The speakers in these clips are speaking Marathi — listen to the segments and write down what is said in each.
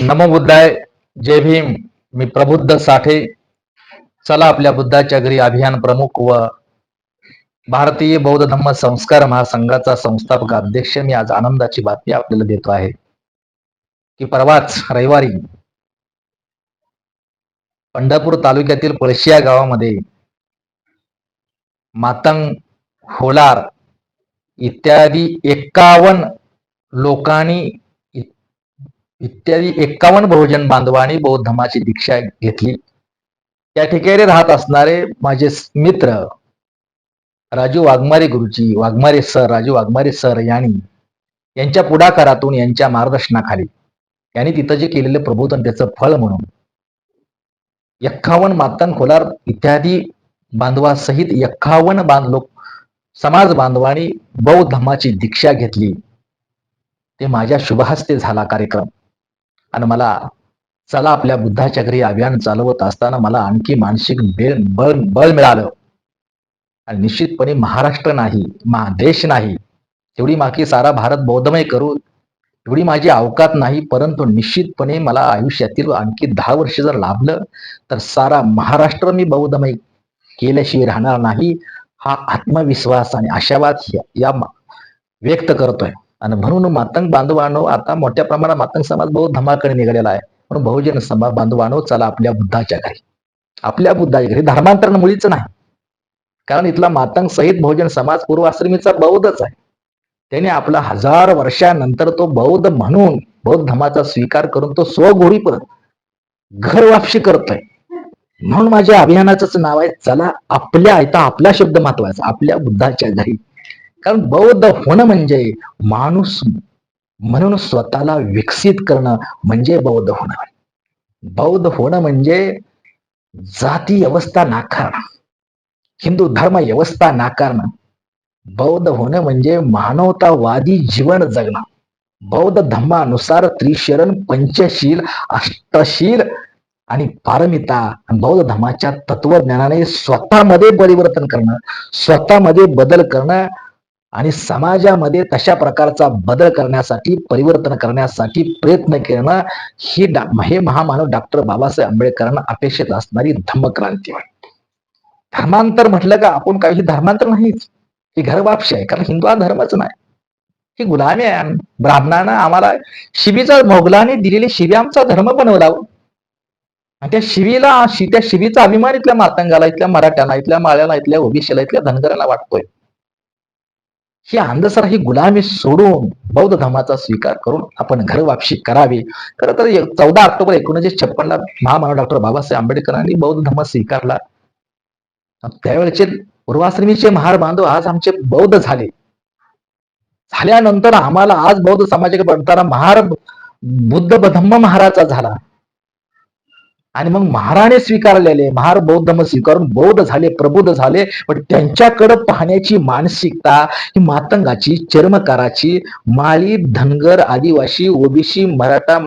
नमो बुद्धाय जय भीम. मी प्रबुद्ध साठे. चला आपल्या बुद्धाच्या घरी अभियान प्रमुख व भारतीय बौद्ध धम्म संस्कार महासंघाचा संस्थापक अध्यक्ष. मी आज आनंदाची बातमी आपल्याला देतो आहे. की परवाच रविवारी पंढरपूर तालुक्यातील पळशिया गावामध्ये मातंग होलार इत्यादी एक्कावन्न लोकांनी इत्यादी एक्कावन्न बहुजन बांधवांनी बौद्ध धर्माची दीक्षा घेतली. त्या ठिकाणी राहत असणारे माझे मित्र राजू वाघमारे गुरुजी वाघमारे सर राजू वाघमारे सर यांनी यांच्या पुढाकारातून यांच्या मार्गदर्शनाखाली यांनी तिथं जे केलेलं प्रबोधन त्याचं फळ म्हणून एक्कावन्न मातन खोलार इत्यादी बांधवासहित यक्खावन बांध लोक समाज बांधवांनी बौद्ध धर्माची दीक्षा घेतली. ते माझ्या शुभहस्ते झाला कार्यक्रम. आणि मला चला आपल्या बुद्धाच्या घरी अभियान चालवत असताना मला आणखी मानसिक बळ बळ मिळालं. आणि निश्चितपणे महाराष्ट्र नाही मा देश नाही तेवढी माकी सारा भारत बौद्धमय करू एवढी माझी अवकात नाही परंतु निश्चितपणे मला आयुष्यातील आणखी दहा वर्ष जर लाभलं तर सारा महाराष्ट्र मी बौद्धमय केल्याशिवाय राहणार नाही हा आत्मविश्वास आणि आशावाद या- या व्यक्त करतोय. आणि म्हणून मातंग बांधवानो आता मोठ्या प्रमाणात मातंग समाज बहुत धमाकडे निघालेला आहे. म्हणून बहुजन समाज बांधवानो चला आपल्या बुद्धाच्या घरी. आपल्या बुद्धाच्या घरी. धर्मांतरण मुळीच नाही. कारण इथला मातंग सहित बहुजन समाज पूर्वाश्रमीचा बौद्धच आहे. त्याने आपला हजार वर्षानंतर तो बौद्ध म्हणून बौद्ध धर्माचा स्वीकार करून तो स्वघोरी परत घर वापशी करतोय. म्हणून माझ्या अभियानाचंच नाव आहे चला आपल्या इथं आपला शब्द महत्त्वाचा आपल्या बुद्धाच्या घरी कारण बौद्ध होणं म्हणजे माणूस म्हणून स्वतःला विकसित करणं म्हणजे बौद्ध होणं. बौद्ध होणं म्हणजे जाती व्यवस्था नाकारणं. हिंदू धर्म व्यवस्था नाकारणं. बौद्ध होणं म्हणजे मानवतावादी जीवन जगणं. बौद्ध धर्मानुसार त्रिशरण पंचशील अष्टशील आणि पारमिता बौद्ध धर्माच्या तत्वज्ञानाने स्वतःमध्ये परिवर्तन करणं स्वतःमध्ये बदल करणं आणि समाजामध्ये तशा प्रकारचा बदल करण्यासाठी परिवर्तन करण्यासाठी प्रयत्न करणं ही हे महामानव डॉक्टर बाबासाहेब आंबेडकरांना अपेक्षित असणारी धम्मक्रांती वाटते. धर्मांतर म्हटलं का आपण काही धर्मांतर नाहीच. ही घरवापशी आहे कारण हिंदू हा धर्मच नाही. ही गुलामी आहे ब्राह्मणानं आम्हाला शिवीचा मोगलाने दिलेली शिवी आमचा धर्म बनवला हो. आणि त्या शिवीला शि- त्या शिवीचा अभिमान इथल्या मातंगाला इथल्या मराठ्यांना इथल्या माळ्याला इथल्या ओबीसीला इथल्या धनगराला वाटतोय. ही अंधसर ही गुलामी सोडून बौद्ध धर्माचा स्वीकार करून आपण घर वापशी करावी. खरं तर चौदा ऑक्टोबर एकोणीसशे छप्पनला महामानव डॉक्टर बाबासाहेब आंबेडकरांनी बौद्ध धर्म स्वीकारला. त्यावेळेचे पूर्वाश्रमीचे महार बांधव आज आमचे बौद्ध झाले. झाल्यानंतर आम्हाला आज बौद्ध समाजाकडे बघताना महार बुद्ध धम्म महाराजा झाला. आणि मग महाराने स्वीकारलेले महार बौद्ध मग स्वीकारून बौद्ध झाले प्रबुद्ध झाले. पण त्यांच्याकडे पाहण्याची मानसिकता ही मातंगाची चर्मकाराची माळी धनगर आदिवासी ओबीसी मराठा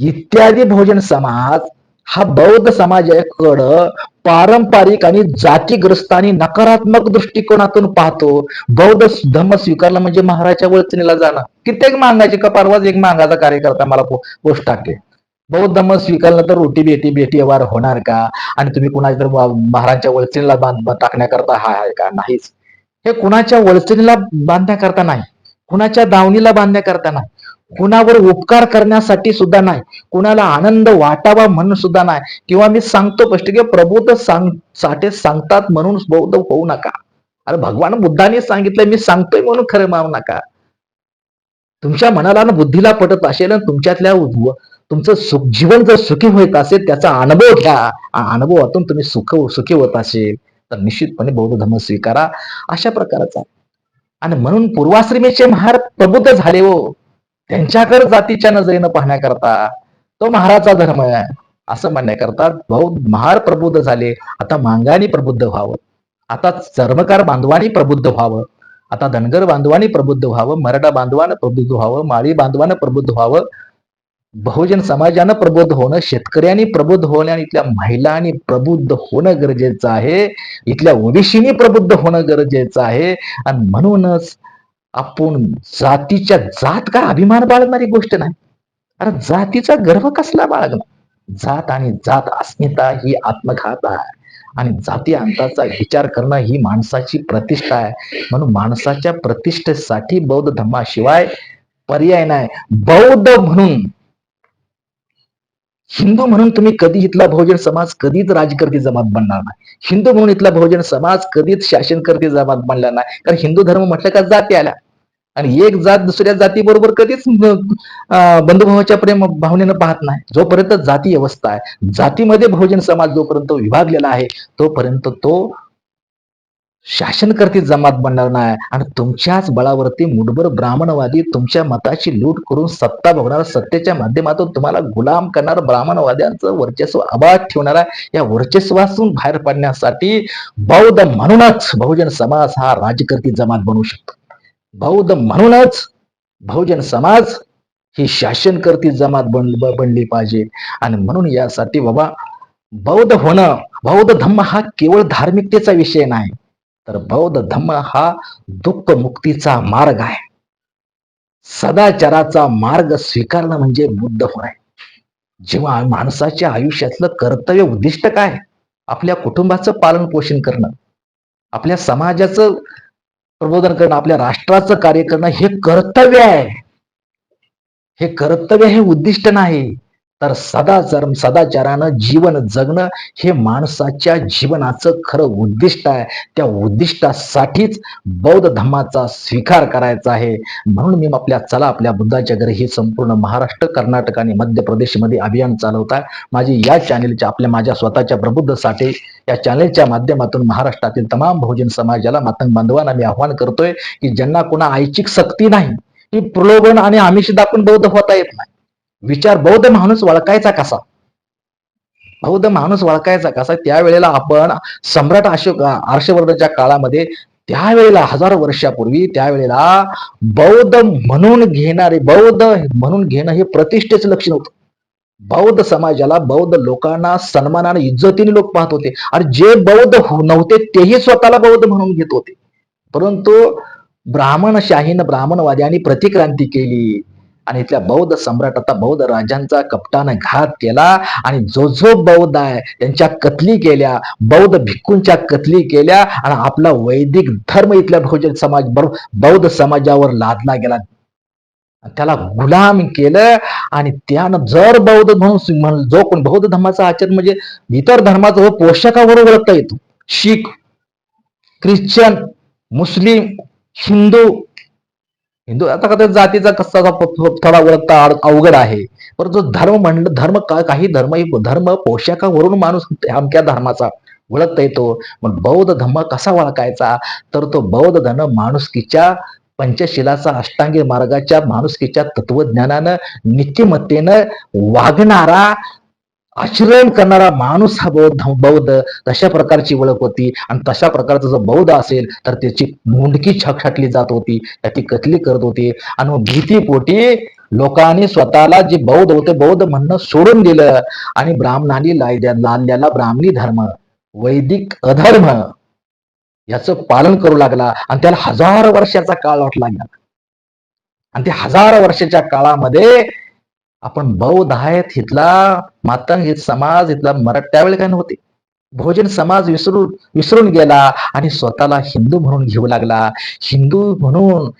इत्यादी भोजन समाज हा बौद्ध समाजाकडं पारंपरिक आणि जातीग्रस्त आणि नकारात्मक दृष्टिकोनातून पाहतो. बौद्ध धर्म स्वीकारला म्हणजे महाराजच्या वळचणीला जाणं. कित्येक मांगायचे का परवाच एक मांगाचा कार्यकर्ता मला पोस्ट टाकते बौद्ध धर्म स्वीकारलं तर रोटी बेटी बेटी व्यवहार होणार का? आणि तुम्ही कुणाच्या तर महाराजच्या वळचणीला बांध टाकण्याकरता हा आहे का? नाहीच. हे कुणाच्या वळचणीला बांधण्याकरता नाही. कुणाच्या दावणीला बांधण्याकरता नाही. कुणावर उपकार करण्यासाठी सुद्धा नाही. कुणाला आनंद वाटावा म्हणून सुद्धा नाही. किंवा मी सांगतो स्पष्ट की प्रबुद्ध सांग साठे सांगतात म्हणून बौद्ध होऊ नका. अरे भगवान बुद्धाने सांगितलं मी सांगतोय म्हणून खरं मानू नका. तुमच्या मनाला आणि बुद्धीला पटत असेल तुमच्यातल्या तुमचं सुख जीवन जर सुखी होत असेल त्याचा अनुभव घ्या. अनुभवातून तुम्ही सुख सुखी होत असेल तर निश्चितपणे बौद्ध धर्म स्वीकारा. अशा प्रकारचा आणि म्हणून पूर्वाश्रमीचे महार प्रबुद्ध झाले हो. त्यांच्याकडे जातीच्या नजरेनं पाहण्याकरता. तो महाराचा धर्म आहे. असं म्हणण्याकरता बौद्ध महार प्रबुद्ध झाले. आता मांगाने प्रबुद्ध व्हावं. आता चर्मकार बांधवानी प्रबुद्ध व्हावं. आता धनगर बांधवानी प्रबुद्ध व्हावं. मराठा बांधवानं प्रबुद्ध व्हावं. माळी बांधवानं प्रबुद्ध व्हावं. बहुजन समाजानं प्रबुद्ध होणं शेतकऱ्यांनी प्रबुद्ध होणं आणि इथल्या महिलांनी प्रबुद्ध होणं गरजेचं आहे. इथल्या ओबीसीनी प्रबुद्ध होणं गरजेचं आहे. आणि म्हणूनच आपण जातीच्या जात काय अभिमान बाळगणारी गोष्ट नाही. अरे जातीचा गर्व कसला बाळगणार? जात आणि जात अस्मिता ही आत्मघात आहे. आणि जाती अंताचा विचार करणं ही माणसाची प्रतिष्ठा आहे. म्हणून माणसाच्या प्रतिष्ठेसाठी बौद्ध धर्माशिवाय पर्याय नाही. बौद्ध म्हणून हिंदू म्हणून तुम्ही कधी इथला बहुजन समाज कधीच राजकर्ती जमात बनणार नाही. हिंदू म्हणून इथला बहुजन समाज कधीच शासनकर्ती जमात बनला नाही. कारण हिंदू धर्म म्हटलं का जाती आल्या. आणि एक जात दुसऱ्या जाती बरोबर कधीच अं, बंधुभावाच्या प्रेम भावनेनं पाहत नाही. जोपर्यंत जाती व्यवस्था आहे जातीमध्ये बहुजन समाज जोपर्यंत विभागलेला आहे तोपर्यंत तो शासनकर्ती जमात बनणार नाही. आणि तुमच्याच बळावरती मुठभर ब्राह्मणवादी तुमच्या मताची लूट करून सत्ता बघणार सत्तेच्या माध्यमातून तुम्हाला गुलाम करणार ब्राह्मणवाद्यांचं वर्चस्व अबाध ठेवणारा या वर्चस्वातून बाहेर पडण्यासाठी बौद्ध म्हणूनच बहुजन समाज हा राजकर्ती जमात बनू शकतो. बौद्ध म्हणूनच बहुजन समाज ही शासनकर्ती जमात बन बनली पाहिजे. आणि म्हणून यासाठी बाबा बौद्ध होणं बौद्ध धम्म हा केवळ धार्मिकतेचा विषय नाही. तर बौद्ध धम्म हा दुःख मुक्तीचा मार्ग आहे. सदाचाराचा मार्ग स्वीकारणं म्हणजे बुद्ध होणं. आहे जेव्हा माणसाच्या आयुष्यातलं कर्तव्य उद्दिष्ट काय? आपल्या कुटुंबाचं पालन पोषण करणं. आपल्या समाजाचं प्रबोधन करणं. आपल्या राष्ट्राचं कार्य करणं हे कर्तव्य आहे. हे कर्तव्य हे उद्दिष्ट नाही. तर सदाचार सदाचारानं जीवन जगणं हे माणसाच्या जीवनाचं खरं उद्दिष्ट आहे. त्या उद्दिष्टासाठीच बौद्ध धर्माचा स्वीकार करायचा आहे. म्हणून मी आपल्या चला आपल्या बुद्धाच्या घरी हे संपूर्ण महाराष्ट्र कर्नाटक आणि मध्य प्रदेशमध्ये अभियान चालवत आहे. माझी या चॅनेलच्या आपल्या माझ्या स्वतःच्या प्रबुद्ध साठे या चॅनेलच्या माध्यमातून महाराष्ट्रातील तमाम बहुजन समाजाला मातंग बांधवांना मी आव्हान करतोय की ज्यांना कोणा ऐच्छिक सक्ती नाही की प्रलोभन आणि आमिष दाखवून बौद्ध होता येत नाही. विचार बौद्ध माणूस वळखायचा कसा? बौद्ध माणूस वळखायचा कसा? त्यावेळेला आपण सम्राट अशोक हर्षवर्धनच्या काळामध्ये त्यावेळेला हजारो वर्षापूर्वी त्यावेळेला बौद्ध म्हणून घेणारे बौद्ध म्हणून घेणं हे प्रतिष्ठेचं लक्षण होतं. बौद्ध समाजाला बौद्ध लोकांना सन्मानाने इज्जतीने लोक पाहत होते. आणि जे बौद्ध हो नव्हते तेही स्वतःला बौद्ध म्हणून घेत होते. परंतु ब्राह्मणशाहीनं ब्राह्मणवाद्यांनी प्रतिक्रांती केली. आणि इथल्या बौद्ध सम्राट आता बौद्ध राजांचा कपटानं घात केला आणि जो जो बौद्ध आहे त्यांच्या कतली केल्या बौद्ध भिक्खूंच्या कतली केल्या आणि आपला वैदिक धर्म इथल्या बहुजन समाज बौद्ध समाजावर लादला गेला. त्याला गुलाम केलं आणि त्यानं जर बौद्ध म्हणून म्हण- जो कोण बौद्ध धर्माचा आचरण म्हणजे इतर धर्माचा हो पोषकावर ओळखता येतो. शीख ख्रिश्चन मुस्लिम हिंदू हिंदू आता का जातीचा कसा थोडा ओळखता अवघड आहे. परंतु धर्म म्हणलं धर्म का काही धर्म धर्म पोशाखावरून माणूस अमक्या धर्माचा ओळखता येतो. मग बौद्ध धर्म कसा ओळखायचा? तर तो बौद्ध धर्म माणुसकीच्या पंचशिलाचा अष्टांगी मार्गाच्या माणुसकीच्या तत्वज्ञानानं नीतिमत्तेनं वागणारा आचरण करणारा माणूस हा बौद्ध बौद्ध तशा प्रकारची ओळख होती. आणि तशा प्रकारचं जर बौद्ध असेल तर त्याची मुंडकी छाटली जात होती. त्याची कतली करत होती. आणि भीतीपोटी लोकांनी स्वतःला जे बौद्ध होते बौद्ध म्हणणं सोडून दिलं. आणि ब्राह्मणांनी लायद्या ब्राह्मणी धर्म वैदिक अधर्म याचं पालन करू लागला. आणि त्याला हजार वर्षाचा काळ वाटला गेला आणि ते हजार वर्षाच्या काळामध्ये आपण बौद्ध आहेत इथला मातंग हित समाज इथला मराठ त्यावेळी काय नव्हते. भोजन समाज विसरून विसरून गेला आणि स्वतःला हिंदू म्हणून घेऊ लागला. हिंदू म्हणून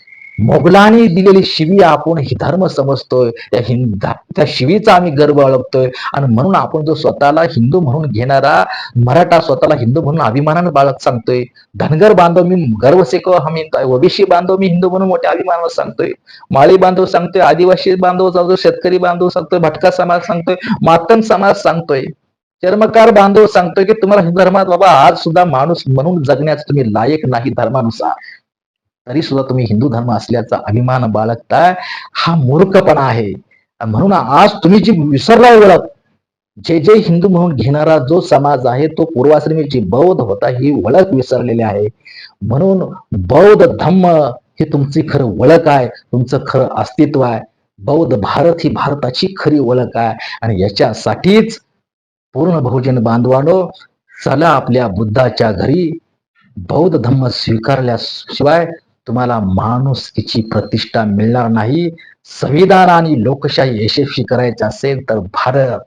मोगलाने दिलेली शिवी आपण ही धर्म समजतोय. त्या हिंद त्या शिवीचा आम्ही गर्व ओळखतोय आणि म्हणून आपण जो स्वतःला हिंदू म्हणून घेणारा मराठा स्वतःला हिंदू म्हणून अभिमानानं बाळग सांगतोय. धनगर बांधव मी गर्व सेको हमी ओबीसी बांधव मी हिंदू म्हणून मोठ्या अभिमानावर सांगतोय. माळी बांधव सांगतोय आदिवासी बांधव सांगतोय शेतकरी बांधव सांगतोय भटका समाज सांगतोय मातन समाज सांगतोय. चर्मकार बांधव सांगतोय की तुम्हाला हिंदू धर्मात बाबा आज सुद्धा माणूस म्हणून जगण्याचं तुम्ही लायक नाही धर्मानुसार. तरी सुद्धा तुम्ही हिंदू धर्म असल्याचा अभिमान बाळगताय. हा मूर्खपणा आहे. म्हणून आज तुम्ही जी विसरलाय ओळख जे जे हिंदू म्हणून घेणारा जो समाज आहे तो पूर्वाश्रमी जी बौद्ध होता ही ओळख विसरलेली आहे. म्हणून बौद्ध धम्म हे तुमची खरं ओळख आहे तुमचं खरं अस्तित्व आहे. बौद्ध भारत ही भारताची खरी ओळख आहे. आणि याच्यासाठीच पूर्ण बहुजन बांधवानो चला आपल्या बुद्धाच्या घरी बौद्ध धम्म स्वीकारल्याशिवाय तुम्हाला माणुसकीची प्रतिष्ठा मिळणार नाही. संविधान आणि लोकशाही यशस्वी करायची असेल तर भारत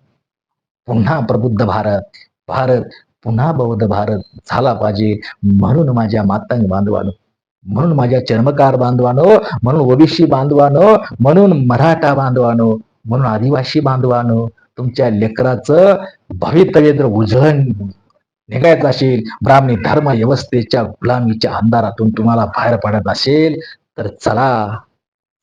पुन्हा प्रबुद्ध भारत भारत पुन्हा बौद्ध भारत झाला पाहिजे. म्हणून माझ्या मातंग बांधवानो म्हणून माझ्या चर्मकार बांधवानो म्हणून ओबीसी बांधवानो म्हणून मराठा बांधवानो म्हणून आदिवासी बांधवानो तुमच्या लेकराचं भवितव्य जर उजळण निघायचं असेल ब्राह्मणी धर्म व्यवस्थेच्या गुलामीच्या अंधारातून तुम्हाला बाहेर पडत असेल तर चला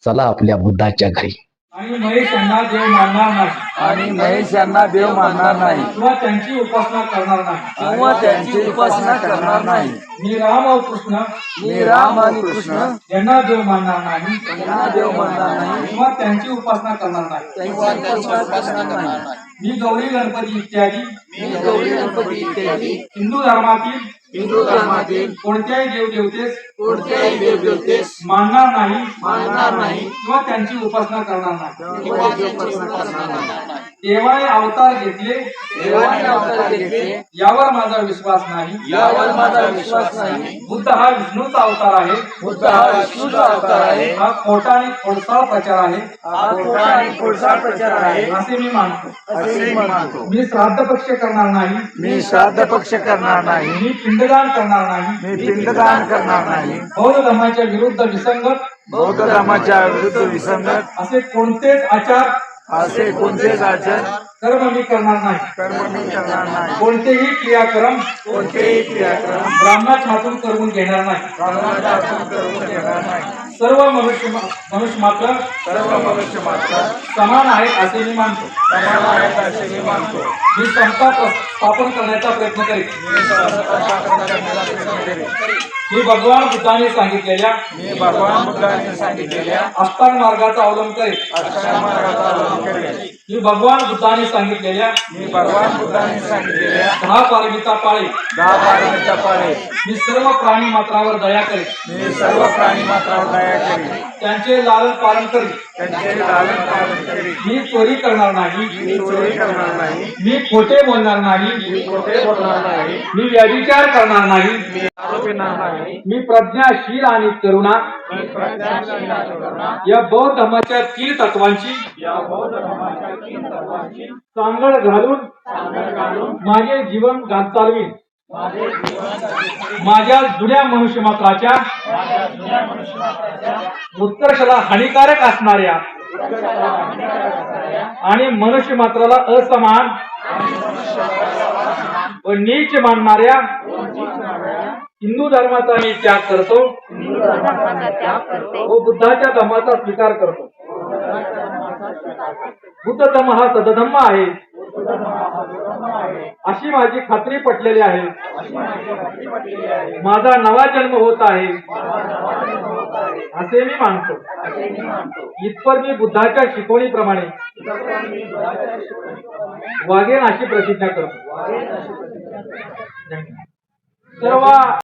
चला आपल्या बुद्धाच्या घरी. आणि महेश यांना देव मानणार नाही. आणि महेश यांना देव मानणार नाही. किंवा त्यांची उपासना करणार नाही. किंवा त्यांची उपासना करणार नाही. मी राम व कृष्ण. मी राम आणि कृष्ण यांना देव मानणार नाही. यांना देव मानणार नाही. किंवा त्यांची उपासना करणार नाही. त्यांची उपासना करणार नाही. मी गौरी गणपती इत्यादी. मी गौरी गणपती इत्यादी. हिंदू धर्मातील हिंदू धर्मातील कोणत्याही देवदेवतेस कोणत्याही देवदेवतेस मानणार नाही. मानणार नाही. किंवा त्यांची उपासना करणार नाही. किंवा त्यांची उपासना करणार नाही. देवाने अवतार घेतले. देवाने अवतार घेतले. यावर माझा विश्वास नाही. यावर माझा विश्वास नाही. बुद्ध हा विष्णूचा अवतार आहे. बुद्ध हा विष्णूचा अवतार आहे. हा खोटा आणि खोडसाळ प्रचार आहे. हा खोटा आणि खोडसाळ प्रचार आहे. असे मी मानतो. असे मी मानतो. मी श्राद्ध पक्ष करणार नाही. मी श्राद्ध पक्ष करणार नाही. मी पिंडदान करणार नाही. मी पिंडदान करणार नाही. बौद्ध धर्माच्या विरुद्ध विसंगत. बौद्ध धर्माच्या विरुद्ध विसंगत. असे कोणतेच आचार असे कोणतेच आचरण कर्म मी करणार नाही. कर्म मी करणार नाही. कोणतेही क्रियाक्रम कोणतेही क्रियाक्रम? ब्राह्मणाच्या हातून करून घेणार नाही. ब्राह्मणाच्या हातून करून घेणार नाही. सर्व मनुष्य मनुष्य मात्र सर्व मनुष्य मात्र समान आहेत असे मी मानतो. समान आहेत असे मी मानतो. मी प्र- स्थापन करण्याचा प्रयत्न करेन. मी भगवान बुद्धाने सांगितलेल्या मी भगवान बुद्धांनी सांगितलेल्या अष्टांग मार्गाचा अवलंब करेन. अष्टांग मार्गाचा अवलंब करेन. मी भगवान बुद्धाने सांगितलेल्या मी भगवान बुद्धांनी सांगितलेल्या दहा पारमिता पाळे. दहा पारमिता पाळे. मी सर्व प्राणी मात्रावर दया करेन मी सर्व प्राणी मात्रावर दया करेन त्यांचे लालन पालन करेन त्यांचे लालन पालन करेन मी चोरी करणार नाही. मी चोरी करणार नाही. मी खोटे बोलणार नाही. मी खोटे बोलणार नाही. मी व्यभिचार करणार नाही. मी मी प्रज्ञाशील आणि करुणा. या बौद्ध धर्माच्या तीन तत्वांची या बौद्ध धर्माच्या तीन तत्वांची सांगड घालून माझे जीवन चालवीन जीवन माझ्या जुन्या मनुष्यमात्राच्या उत्कर्षाला हानिकारक असणाऱ्या आणि मनुष्य मात्राला असमान व नीच मानणाऱ्या हिंदू धर्माचा मी त्याग करतो. व बुद्धाच्या धर्माचा स्वीकार करतो. बुद्ध हा सदधम्म आहे. अशी माझी खात्री पटलेली आहे. माझा नवा जन्म होत आहे. असे मी मानतो. इतपर मी बुद्धाच्या शिकवणीप्रमाणे वागेन अशी प्रतिज्ञा करतो. सर्व